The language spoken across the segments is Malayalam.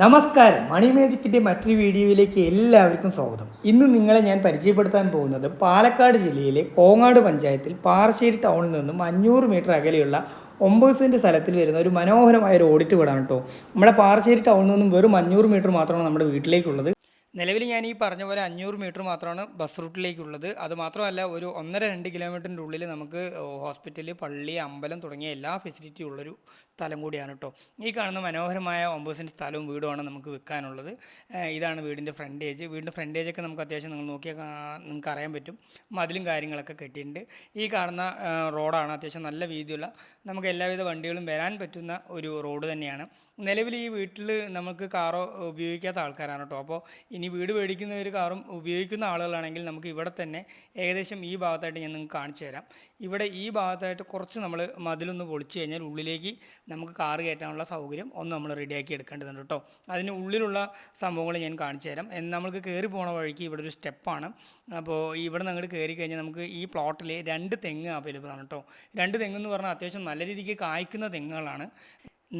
നമസ്കാരം. മണി മേജിക്കിന്റെ മറ്റൊരു വീഡിയോയിലേക്ക് എല്ലാവർക്കും സ്വാഗതം. ഇന്ന് നിങ്ങളെ ഞാൻ പരിചയപ്പെടുത്താൻ പോകുന്നത് പാലക്കാട് ജില്ലയിലെ കോങ്ങാട് പഞ്ചായത്തിൽ പാറശ്ശേരി ടൗണിൽ നിന്നും അഞ്ഞൂറ് മീറ്റർ അകലെയുള്ള ഒമ്പത് സെന്റ് സ്ഥലത്തിൽ വരുന്ന ഒരു മനോഹരമായ ഒരു ഓഡിറ്റ് വീടാണ് കേട്ടോ നമ്മുടെ പാറശ്ശേരി ടൗണിൽ നിന്നും വെറും അഞ്ഞൂറ് മീറ്റർ മാത്രമാണ് നമ്മുടെ വീട്ടിലേക്കുള്ളത്. നിലവിൽ ഞാൻ ഈ പറഞ്ഞ പോലെ അഞ്ഞൂറ് മീറ്റർ മാത്രമാണ് ബസ് റൂട്ടിലേക്കുള്ളത്. അത് മാത്രമല്ല ഒരു ഒന്നര രണ്ട് കിലോമീറ്ററിന്റെ ഉള്ളിൽ നമുക്ക് ഹോസ്പിറ്റൽ പള്ളി അമ്പലം തുടങ്ങിയ എല്ലാ ഫെസിലിറ്റിയും ഉള്ളൊരു സ്ഥലം കൂടിയാണ് കേട്ടോ ഈ കാണുന്ന മനോഹരമായ ഒമ്പത് സെന്റ് സ്ഥലവും വീടുമാണ് നമുക്ക് വിൽക്കാനുള്ളത്. ഇതാണ് വീടിന്റെ ഫ്രണ്ടേജ് വീടിന്റെ ഫ്രണ്ടേജൊക്കെ നമുക്ക് അത്യാവശ്യം നിങ്ങൾ നോക്കിയാൽ നിങ്ങൾക്ക് അറിയാൻ പറ്റും. മതിലും കാര്യങ്ങളൊക്കെ കെട്ടിയിട്ടുണ്ട്. ഈ കാണുന്ന റോഡാണ് അത്യാവശ്യം നല്ല വീതിയുള്ള നമുക്ക് എല്ലാവിധ വണ്ടികളും വരാൻ പറ്റുന്ന ഒരു റോഡ് തന്നെയാണ്. നിലവിൽ ഈ വീട്ടിൽ നമുക്ക് കാറോ ഉപയോഗിക്കാത്ത ആൾക്കാരാണ് കേട്ടോ അപ്പോൾ ഇനി വീട് മേടിക്കുന്നവർ കാറും ഉപയോഗിക്കുന്ന ആളുകളാണെങ്കിൽ നമുക്ക് ഇവിടെ തന്നെ ഏകദേശം ഈ ഭാഗത്തായിട്ട് ഞാൻ നിങ്ങൾക്ക് കാണിച്ചു തരാം. ഇവിടെ ഈ ഭാഗത്തായിട്ട് കുറച്ച് നമ്മൾ മതിലൊന്ന് പൊളിച്ചു കഴിഞ്ഞാൽ ഉള്ളിലേക്ക് നമുക്ക് കാറ് കയറ്റാനുള്ള സൗകര്യം ഒന്ന് നമ്മൾ റെഡിയാക്കി എടുക്കേണ്ടതുണ്ട് കേട്ടോ. അതിന് ഉള്ളിലുള്ള സംഭവങ്ങൾ ഞാൻ കാണിച്ചു തരാം. നമ്മൾക്ക് കയറി പോണ വഴിക്ക് ഇവിടെ ഒരു സ്റ്റെപ്പാണ്. അപ്പോൾ ഇവിടെ നിന്ന് അങ്ങോട്ട് കയറി കഴിഞ്ഞാൽ നമുക്ക് ഈ പ്ലോട്ടിൽ രണ്ട് തെങ്ങ് അവൈലബിൾ ആണ് കേട്ടോ. രണ്ട് തെങ്ങ് എന്ന് പറഞ്ഞാൽ അത്യാവശ്യം നല്ല രീതിക്ക് കായ്ക്കുന്ന തെങ്ങുകളാണ്.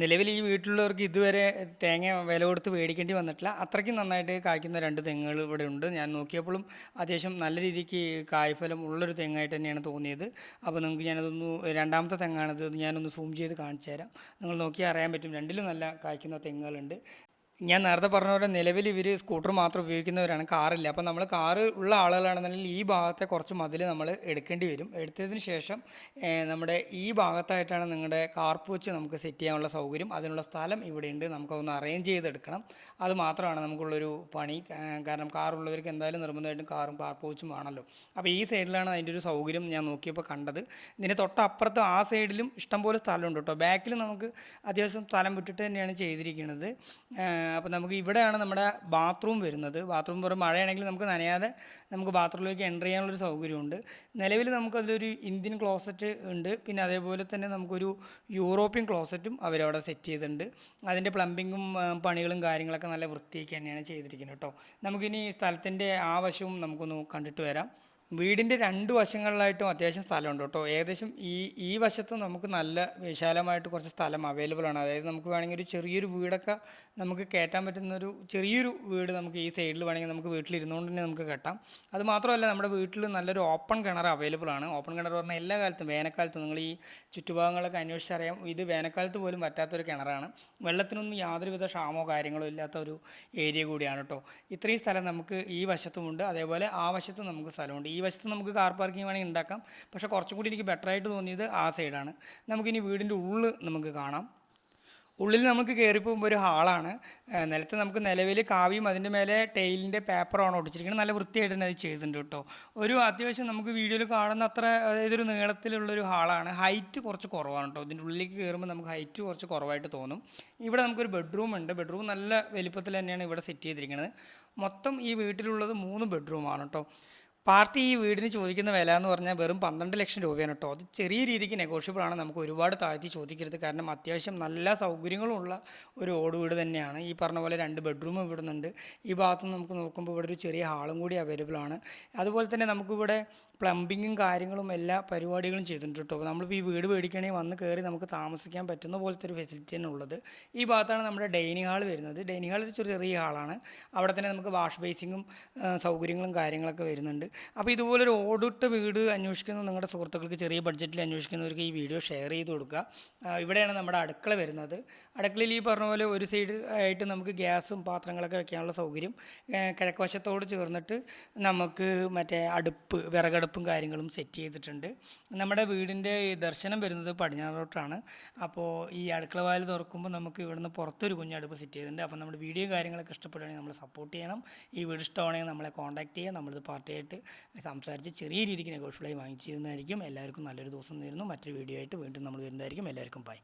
നിലവിൽ ഈ വീട്ടിലുള്ളവർക്ക് ഇതുവരെ തേങ്ങ വില കൊടുത്ത് മേടിക്കേണ്ടി വന്നിട്ടില്ല. അത്രയ്ക്കും നന്നായിട്ട് കായ്ക്കുന്ന രണ്ട് തെങ്ങുകൾ ഇവിടെ ഉണ്ട്. ഞാൻ നോക്കിയപ്പോഴും അത്യാവശ്യം നല്ല രീതിക്ക് കായ്ഫലം ഉള്ളൊരു തെങ്ങായിട്ട് തന്നെയാണ് തോന്നിയത്. അപ്പോൾ നിങ്ങൾക്ക് ഞാനതൊന്ന് രണ്ടാമത്തെ തെങ്ങാണിത്. ഞാനൊന്ന് സൂം ചെയ്ത് കാണിച്ചു തരാം നിങ്ങൾ നോക്കിയാൽ അറിയാൻ പറ്റും. രണ്ടിലും നല്ല കായ്ക്കുന്ന തെങ്ങുകളുണ്ട്. ഞാൻ നേരത്തെ പറഞ്ഞ പോലെ നിലവിൽ ഇവർ സ്കൂട്ടർ മാത്രം ഉപയോഗിക്കുന്നവരാണ് കാറില്ല. അപ്പോൾ നമ്മൾ കാറ് ഉള്ള ആളുകളാണെന്നുണ്ടെങ്കിൽ ഈ ഭാഗത്തെ കുറച്ച് മതിൽ നമ്മൾ എടുക്കേണ്ടി വരും. എടുത്തതിന് ശേഷം നമ്മുടെ ഈ ഭാഗത്തായിട്ടാണ് നിങ്ങളുടെ കാർ പൂച്ച് നമുക്ക് സെറ്റ് ചെയ്യാനുള്ള സൗകര്യം. അതിനുള്ള സ്ഥലം ഇവിടെയുണ്ട്. നമുക്കതൊന്ന് അറേഞ്ച് ചെയ്തെടുക്കണം. അത് മാത്രമാണ് നമുക്കുള്ളൊരു പണി. കാരണം കാറുള്ളവർക്ക് എന്തായാലും നിർബന്ധമായിട്ടും കാറും കാർ പൂച്ചും വേണമല്ലോ. അപ്പോൾ ഈ സൈഡിലാണ് അതിന്റെ ഒരു സൗകര്യം ഞാൻ നോക്കിയപ്പോൾ കണ്ടത്. ഇതിന് തൊട്ടപ്പുറത്ത് ആ സൈഡിലും ഇഷ്ടംപോലെ സ്ഥലമുണ്ട് കേട്ടോ. ബാക്കിൽ നമുക്ക് അത്യാവശ്യം സ്ഥലം വിട്ടിട്ട് തന്നെയാണ് ചെയ്തിരിക്കുന്നത്. അപ്പോൾ നമുക്ക് ഇവിടെയാണ് നമ്മുടെ ബാത്റൂം വരുന്നത്. ബാത്റൂം പുറം മഴയാണെങ്കിൽ നമുക്ക് നനയാതെ നമുക്ക് ബാത്റൂമിലേക്ക് എന്റർ ചെയ്യാനുള്ളൊരു സൗകര്യമുണ്ട്. നിലവിൽ നമുക്കതിലൊരു ഇന്ത്യൻ ക്ലോസറ്റ് ഉണ്ട്. പിന്നെ അതേപോലെ തന്നെ നമുക്കൊരു യൂറോപ്യൻ ക്ലോസറ്റും അവരവിടെ സെറ്റ് ചെയ്തിട്ടുണ്ട്. അതിന്റെ പ്ലംബിങ്ങും പണികളും കാര്യങ്ങളൊക്കെ നല്ല വൃത്തിയൊക്കെ തന്നെയാണ് ചെയ്തിരിക്കുന്നത് കേട്ടോ. നമുക്കിനി സ്ഥലത്തിന്റെ ആ വശവും നമുക്കൊന്ന് കണ്ടിട്ട് വരാം. വീടിന്റെ രണ്ട് വശങ്ങളിലായിട്ടും അത്യാവശ്യം സ്ഥലമുണ്ട് കേട്ടോ. ഏകദേശം ഈ ഈ വശത്ത് നമുക്ക് നല്ല വിശാലമായിട്ട് കുറച്ച് സ്ഥലം അവൈലബിൾ ആണ്. അതായത് നമുക്ക് വേണമെങ്കിൽ ഒരു ചെറിയൊരു വീടൊക്കെ നമുക്ക് കയറ്റാൻ പറ്റുന്ന ഒരു ചെറിയൊരു വീട് നമുക്ക് ഈ സൈഡിൽ വേണമെങ്കിൽ നമുക്ക് വീട്ടിലിരുന്നുകൊണ്ട് തന്നെ നമുക്ക് കെട്ടാം. അത് മാത്രമല്ല നമ്മുടെ വീട്ടിൽ നല്ലൊരു ഓപ്പൺ കിണർ അവൈലബിൾ ആണ്. ഓപ്പൺ കിണർ പറഞ്ഞാൽ എല്ലാ കാലത്തും വേനൽക്കാലത്തും നിങ്ങൾ ഈ ചുറ്റുഭാഗങ്ങളൊക്കെ അന്വേഷിച്ചറിയാം ഇത് വേനൽക്കാലത്ത് പോലും പറ്റാത്തൊരു കിണറാണ്. വെള്ളത്തിനൊന്നും യാതൊരുവിധ ക്ഷാമോ കാര്യങ്ങളോ ഇല്ലാത്ത ഒരു ഏരിയ കൂടിയാണ് കേട്ടോ. ഇത്രയും സ്ഥലം നമുക്ക് ഈ വശത്തുമുണ്ട്. അതേപോലെ ആ വശത്തും നമുക്ക് സ്ഥലമുണ്ട്. ഈ വശത്ത് നമുക്ക് കാർ പാർക്കിംഗ് വേണമെങ്കിൽ ഉണ്ടാക്കാം. പക്ഷേ കുറച്ചും കൂടി എനിക്ക് ബെറ്റർ ആയിട്ട് തോന്നിയത് ആ സൈഡാണ് നമുക്കിനി വീടിന്റെ ഉള്ളിൽ നമുക്ക് കാണാം. ഉള്ളിൽ നമുക്ക് കയറി പോകുമ്പോൾ ഒരു ഹാളാണ് നിലത്ത് നമുക്ക് നിലവിൽ കാവിയും അതിന്റെ മേലെ ടൈലിന്റെ പേപ്പറാണ് ഒട്ടിച്ചിരിക്കുന്നത്. നല്ല വൃത്തിയായിട്ട് തന്നെ അത് ചെയ്തിട്ടുണ്ട് കേട്ടോ. ഒരു അത്യാവശ്യം നമുക്ക് വീഡിയോയിൽ കാണുന്ന അത്ര ഒരു നീളത്തിലുള്ളൊരു ഹാളാണ് ഹൈറ്റ് കുറച്ച് കുറവാണ് കേട്ടോ. ഇതിന്റെ ഉള്ളിലേക്ക് കയറുമ്പോൾ നമുക്ക് ഹൈറ്റ് കുറച്ച് കുറവായിട്ട് തോന്നും. ഇവിടെ നമുക്കൊരു ബെഡ്റൂം ഉണ്ട്. ബെഡ്റൂം നല്ല വലിപ്പത്തിൽ തന്നെയാണ് ഇവിടെ സെറ്റ് ചെയ്തിരിക്കുന്നത്. മൊത്തം ഈ വീട്ടിലുള്ളത് മൂന്ന് ബെഡ്റൂമാണ് കേട്ടോ. പാർട്ടി ഈ വീടിന് ചോദിക്കുന്ന വില എന്ന് പറഞ്ഞാൽ വെറും പന്ത്രണ്ട് ലക്ഷം രൂപയാണ് കേട്ടോ. അത് ചെറിയ രീതിക്ക് നെഗോഷ്യബിൾ ആണ്. നമുക്ക് ഒരുപാട് താഴ്ത്തി ചോദിക്കരുത്. കാരണം അത്യാവശ്യം നല്ല സൗകര്യങ്ങളുള്ള ഒരു ഓട് വീട് തന്നെയാണ്. ഈ പറഞ്ഞ പോലെ രണ്ട് ബെഡ്റൂം ഇവിടുന്നുണ്ട്. ഈ ഭാഗത്ത് നമുക്ക് നോക്കുമ്പോൾ ഇവിടെ ഒരു ചെറിയ ഹാളും കൂടി അവൈലബിൾ ആണ്. അതുപോലെ തന്നെ നമുക്കിവിടെ പ്ലംബിങ്ങും കാര്യങ്ങളും എല്ലാ പരിപാടികളും ചെയ്തിട്ടുണ്ട് കേട്ടോ. അപ്പോൾ നമ്മളിപ്പോൾ ഈ വീട് മേടിക്കണമെങ്കിൽ വന്ന് കയറി നമുക്ക് താമസിക്കാൻ പറ്റുന്ന പോലത്തെ ഒരു ഫെസിലിറ്റി തന്നെ ഉള്ളത്. ഈ ഭാഗത്താണ് നമ്മുടെ ഡൈനിങ് ഹാൾ വരുന്നത്. ഡൈനിങ് ഹാൾ ഒരു ചെറിയ ഹാളാണ് അവിടെ തന്നെ നമുക്ക് വാഷ് ബേസിങ്ങും സൗകര്യങ്ങളും കാര്യങ്ങളൊക്കെ വരുന്നുണ്ട്. അപ്പോൾ ഇതുപോലൊരു ഓടിട്ട വീട് അന്വേഷിക്കുന്ന നിങ്ങളുടെ സുഹൃത്തുക്കൾക്ക് ചെറിയ ബഡ്ജറ്റിൽ അന്വേഷിക്കുന്നവർക്ക് ഈ വീഡിയോ ഷെയർ ചെയ്ത് കൊടുക്കുക. ഇവിടെയാണ് നമ്മുടെ അടുക്കള വരുന്നത്. അടുക്കളയിൽ ഈ പറഞ്ഞ പോലെ ഒരു സൈഡ് ആയിട്ട് നമുക്ക് ഗ്യാസും പാത്രങ്ങളൊക്കെ വെക്കാനുള്ള സൗകര്യം കിഴക്കുവശത്തോട് ചേർന്നിട്ട് നമുക്ക് മറ്റേ അടുപ്പ് വിറകടുപ്പും കാര്യങ്ങളും സെറ്റ് ചെയ്തിട്ടുണ്ട്. നമ്മുടെ വീടിന്റെ ദർശനം വരുന്നത് പടിഞ്ഞാറോട്ടാണ് അപ്പോൾ ഈ അടുക്കള വാൽ തുറക്കുമ്പോൾ നമുക്ക് ഇവിടുന്ന് പുറത്തൊരു കുഞ്ഞടുപ്പ് സെറ്റ് ചെയ്തിട്ടുണ്ട്. അപ്പോൾ നമ്മുടെ വീഡിയോ കാര്യങ്ങളൊക്കെ ഇഷ്ടപ്പെടുകയാണെങ്കിൽ നമ്മൾ സപ്പോർട്ട് ചെയ്യണം. ഈ വീട് ഇഷ്ടമാണെങ്കിൽ നമ്മളെ കോൺടാക്ട് ചെയ്യുക. നമ്മളിത് പാർട്ടിയായിട്ട് സംസാരിച്ച് ചെറിയ രീതിക്ക് നെഗോഷ്യബിളായി വാങ്ങിച്ചിരുന്നതായിരിക്കും. എല്ലാവർക്കും നല്ലൊരു ദിവസം നേരുന്നു. മറ്റൊരു വീഡിയോ ആയിട്ട് വീണ്ടും നമ്മൾ വരുന്നതായിരിക്കും. എല്ലാവർക്കും ബൈ